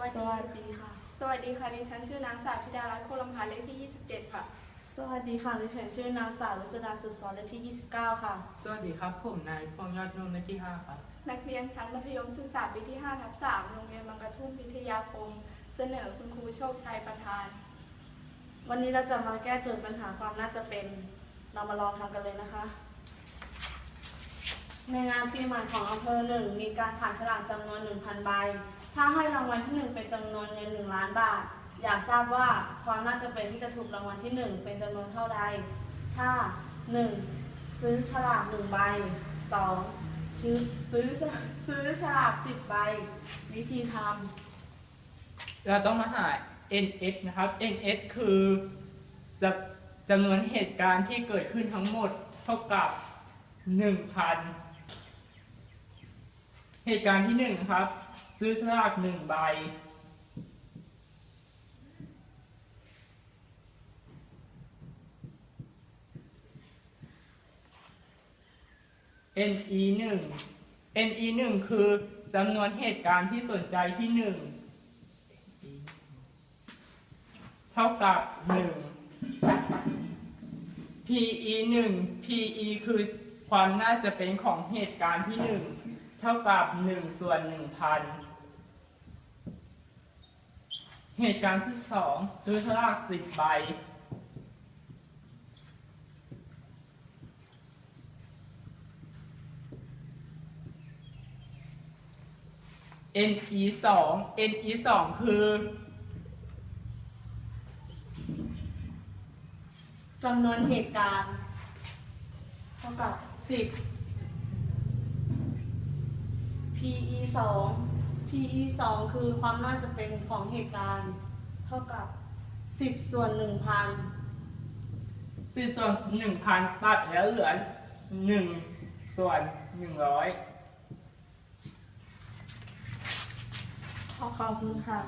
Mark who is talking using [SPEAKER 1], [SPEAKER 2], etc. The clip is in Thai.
[SPEAKER 1] วัส
[SPEAKER 2] ส
[SPEAKER 1] ดี
[SPEAKER 2] วัสดีค่ะ
[SPEAKER 1] สวัสดีค่ะ ดิฉันชื่อนางสาวธิดารัตน์โคลมพาเลขที่ 27 ค่ะ
[SPEAKER 2] สวัสดีค่ะ ดิฉันชื่อนางสาวรุษดาสุขสอนเลขที่ 29 ค่ะ
[SPEAKER 3] สวัสดีครับผมนายพงษ์ยอดนุ่มเลขที่5ครับ
[SPEAKER 1] นักเรียนชั้นมัธยมศึกษาปีที่5ทับ3โรงเรียนบางกระทุ่มพิทยาคมเสนอคุณครูโชคชัยประธาน
[SPEAKER 2] วันนี้เราจะมาแก้โจทย์ปัญหาความน่าจะเป็น เรามาลองทำกันเลยนะคะ ในงานปีใหม่ของอำเภอหนึ่งมีการผ่านฉลากจำนวน 1,000 ใบ ถ้าให้รางวัลที่1เป็นจำนวนเงิน1ล้านบาท อยากทราบว่าความน่าจะเป็นที่จะถูกรางวัลที่1เป็นจำนวนเท่าใด ถ้า 1. ซื้อฉลาก1ใบ 2. ซื้อซื้อซื้อฉลาก10ใบ วิธีทำ
[SPEAKER 3] เราต้องมาหา NS นะครับ NS คือจะจำนวนเหตุการณ์ที่เกิดขึ้นทั้งหมดเท่ากับ 1,000 เหตุการณ์ที่1ครับ ซื้อสลาก1ใบ NE 1 NE 1คือจำนวนเหตุการณ์ที่สนใจที่1เท่ากับ1 PE 1 PE คือความน่าจะเป็นของเหตุการณ์ที่1 เท่ากับ1ส่วน1,000 เหตุการณ์ที่ 2 ซื้อสลาก10 ใบ NE 2 NE 2คือ
[SPEAKER 2] จำนวนเหตุการณ์ เท่ากับ10 PE 2 PE 2คือความน่าจะเป็นของเหตุการณ์ เท่ากับ 10 ส่วน 1,000
[SPEAKER 3] สี่ส่วนหนึ่งพันตัดแล้วเหลือหนึ่งส่วนหนึ่งร้อย
[SPEAKER 2] ขอบคุณค่ะ